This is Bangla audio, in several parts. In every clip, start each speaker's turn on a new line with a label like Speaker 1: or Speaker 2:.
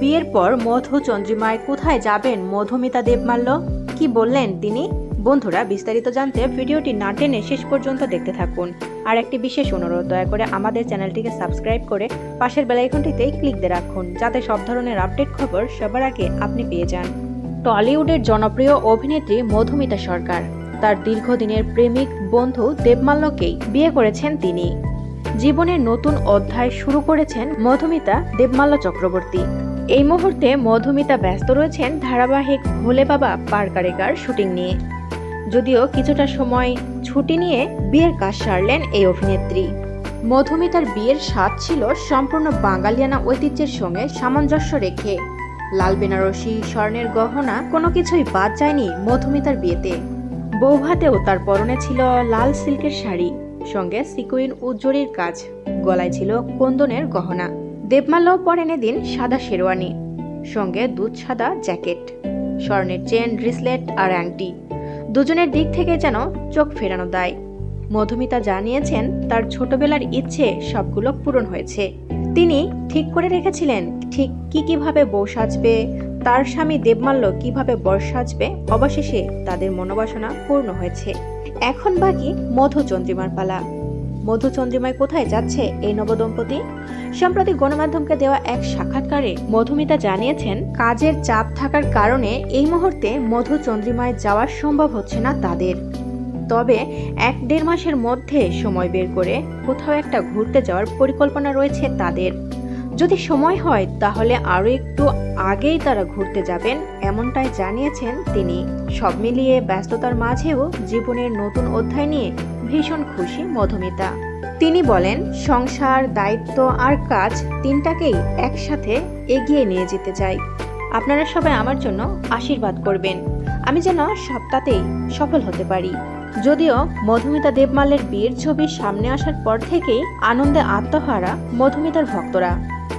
Speaker 1: বিয়ের পর মধু চন্দ্রিমায় কোথায় যাবেন মধুমিতা দেবমাল্য? কি বললেন তিনি? বন্ধুরা, বিস্তারিত জানতে ভিডিওটি না টেনে শেষ পর্যন্ত দেখতে থাকুন। আর একটি বিশেষ অনুরোধ, দয়া করে আমাদের চ্যানেলটিকে সাবস্ক্রাইব করে পাশের বেলাইকনটিতে ক্লিক দিয়ে রাখুন, যাতে সব ধরনের আপডেট খবর সবার আগে আপনি পেয়ে যান। টলিউডের জনপ্রিয় অভিনেত্রী মধুমিতা সরকার, তার দীর্ঘদিনের প্রেমিক বন্ধু দেবমাল্যকেই বিয়ে করেছেন তিনি। জীবনের নতুন অধ্যায় শুরু করেছেন মধুমিতা দেবমাল্য চক্রবর্তী। এই মুহূর্তে মধুমিতা ব্যস্ত রয়েছেন ধারাবাহিক ভোলে বাবা পারকারেকার শুটিং নিয়ে। যদিও কিছুটা সময় ছুটি নিয়ে বিয়ের কাজ সারলেন এই অভিনেত্রী। মধুমিতার বিয়ের স্বাদ ছিল সম্পূর্ণ বাঙালিয়ানা ঐতিহ্যের সঙ্গে সামঞ্জস্য রেখে। লাল বেনারসি, স্বর্ণের গহনা, কোনো কিছুই বাদ যায়নি মধুমিতার বিয়েতে। বৌভাতেও তার পরনে ছিল লাল সিল্কের শাড়ি, সঙ্গে সিকুইন উজ্জরির কাজ, গলায় ছিল কন্দনের গহনা। দেবমাল্য পরেন এদিন সাদা শেরওয়ানি, সঙ্গে দুধ সাদা জ্যাকেট, স্বর্ণের চেন, ব্রিসলেট আর আংটি। দুজনের দিক থেকে যেন চোখ ফেরানো দায়। মধুমিতা জানিয়েছেন তার ছোটবেলার ইচ্ছে সবগুলো পূরণ হয়েছে। তিনি ঠিক করে রেখেছিলেন ঠিক কি কীভাবে বউ সাজবে, তার স্বামী দেবমাল্য কীভাবে বর সাজবে, অবশেষে তাদের মনোবাসনা পূর্ণ হয়েছে। এখন বাকি মধু চন্দ্রিমার পালা। মধু চন্দ্রিমায় কোথায় যাচ্ছে এই নবদম্পতি? সম্প্রতি গণমাধ্যমকে দেওয়া এক সাক্ষাৎকারে মধুমিতা জানিয়েছেন, কাজের চাপ থাকার কারণে এই মুহূর্তে মধুচন্দ্রিমায় যাওয়া সম্ভব হচ্ছে না তাদের। তবে এক দেড় মাসের মধ্যে সময় বের করে কোথাও একটা ঘুরতে যাওয়ার পরিকল্পনা রয়েছে তাদের। যদি সময় হয়, তাহলে আরও একটু আগেই তারা ঘুরতে যাবেন, এমনটাই জানিয়েছেন তিনি। সব মিলিয়ে ব্যস্ততার মাঝেও জীবনের নতুন অধ্যায় নিয়ে ভীষণ খুশি মধুমিতা। তিনি বলেন, সংসার, দায়িত্ব আর কাজ তিনটাকেই একসাথে এগিয়ে নিয়ে যেতে চাই। আপনারা সবাই আমার জন্য আশীর্বাদ করবেন। আমি যেন সবটাতেই সফল হতে পারি। যদিও মধুমিতা দেবমালের বিয়ের ছবি সামনে আসার পর থেকেই আনন্দে আত্মহারা মধুমিতার ভক্তরা।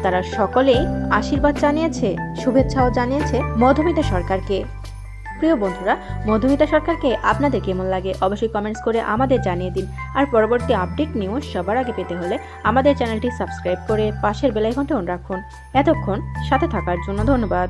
Speaker 1: তারা সকলেই আশীর্বাদ জানিয়েছে, শুভেচ্ছাও জানিয়েছে মধুমিতা সরকারকে। প্রিয় বন্ধুরা, মধুমিতা সরকারকে আপনাদের কেমন লাগে অবশ্যই কমেন্টস করে আমাদের জানিয়ে দিন। আর পরবর্তী আপডেট নিউজ সবার আগে পেতে হলে আমাদের চ্যানেলটি সাবস্ক্রাইব করে পাশের বেলাইকনটা অন রাখুন। এতক্ষণ সাথে থাকার জন্য ধন্যবাদ।